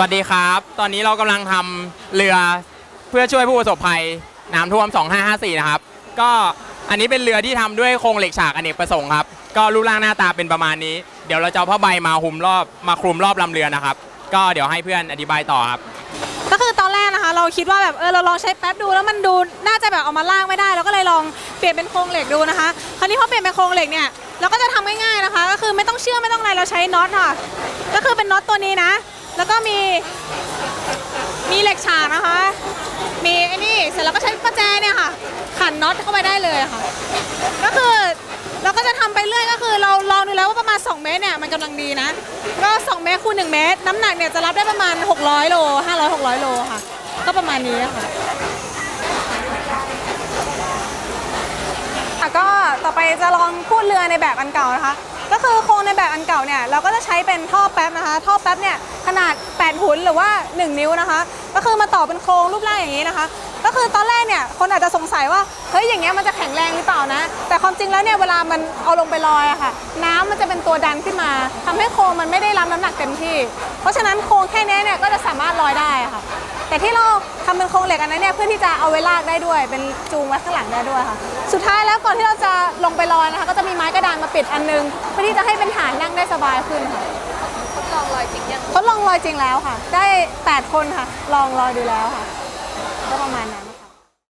สวัสดีครับ ตอนนี้เรากำลังทำเรือเพื่อช่วยผู้ประสบภัยน้ำท่วม 2554 นะครับ ก็อันนี้เป็นเรือที่ทำด้วยโครงเหล็กฉากอเนกประสงค์ครับ ก็รูปร่างหน้าตาเป็นประมาณนี้ เดี๋ยวเราจะเอาผ้าใบมาหุ้มรอบมาคลุมรอบลำเรือนะครับ ก็เดี๋ยวให้เพื่อนอธิบายต่อครับ ก็คือตอนแรกนะคะ เราคิดว่าแบบเออเราลองใช้แป๊บดูแล้วมันดูน่าจะแบบเอามาล่างไม่ได้ เราก็เลยลองเปลี่ยนเป็นโครงเหล็กดูนะคะ คราวนี้พอเปลี่ยนเป็นโครงเหล็กเนี่ยเราก็จะทำง่ายๆนะคะ ก็คือไม่ต้องเชื่อไม่ต้องอะไรเราใช้น็อตค่ะ ก็คือเป็นน็อตตัวนี้นะ แล้วก็มีมีเหล็กฉากนะคะ มีไอ้นี่เสร็จแล้วก็ใช้ประแจเนี่ยค่ะ ขันน็อตเข้าไปได้เลยค่ะ ก็คือเราก็จะทำไปเรื่อยก็คือเราลองดูแล้วว่าประมาณ 2 เมตรเนี่ยมันกำลังดีนะ ก็ 2 เมตรคูณ1เมตร น้ำหนักเนี่ยจะรับได้ประมาณ 600 โล 500 600 โลค่ะ ก็ประมาณนี้ค่ะอะก็ต่อไปจะลองพูดเรือในแบบอันเก่านะคะ ก็คือโครงในแบบอันเก่าเนี่ยเราก็จะใช้เป็นท่อแป๊บนะคะ ท่อแป๊บเนี่ยขนาด 8 หุนหรือว่า 1 นิ้วนะคะ ก็คือมาต่อเป็นโครงรูปร่างอย่างนี้นะคะ ก็คือตอนแรกเนี่ยคนอาจจะสงสัยว่าเฮ้ยอย่างเงี้ยมันจะแข็งแรงหรือเปล่านะ แต่ความจริงแล้วเนี่ยเวลามันเอาลงไปลอยอะค่ะ น้ำมันจะเป็นตัวดันขึ้นมาทำให้โครงมันไม่ได้รับน้ำหนักเต็มที่ เพราะฉะนั้นโครงแค่เนี้ยเนี่ยก็จะสามารถลอยได้ะค่ะ แต่ที่เรา ทำเป็นโครงเหล็กอันนั้นเนี่ยเพื่อที่จะเอาไว้ลากได้ด้วย เป็นจูงไว้ข้างหลังได้ด้วยค่ะ สุดท้ายแล้วก่อนที่เราจะลงไปลอยนะคะ ก็จะมีไม้กระดานมาปิดอันนึงเพื่อที่จะให้เป็นฐานนั่งได้สบายขึ้นค่ะทดลองลอยจริงยังทดลองลอยจริงแล้วค่ะ ได้ 8 คนค่ะ ลองลอยดูแล้วค่ะก็ประมาณนั้น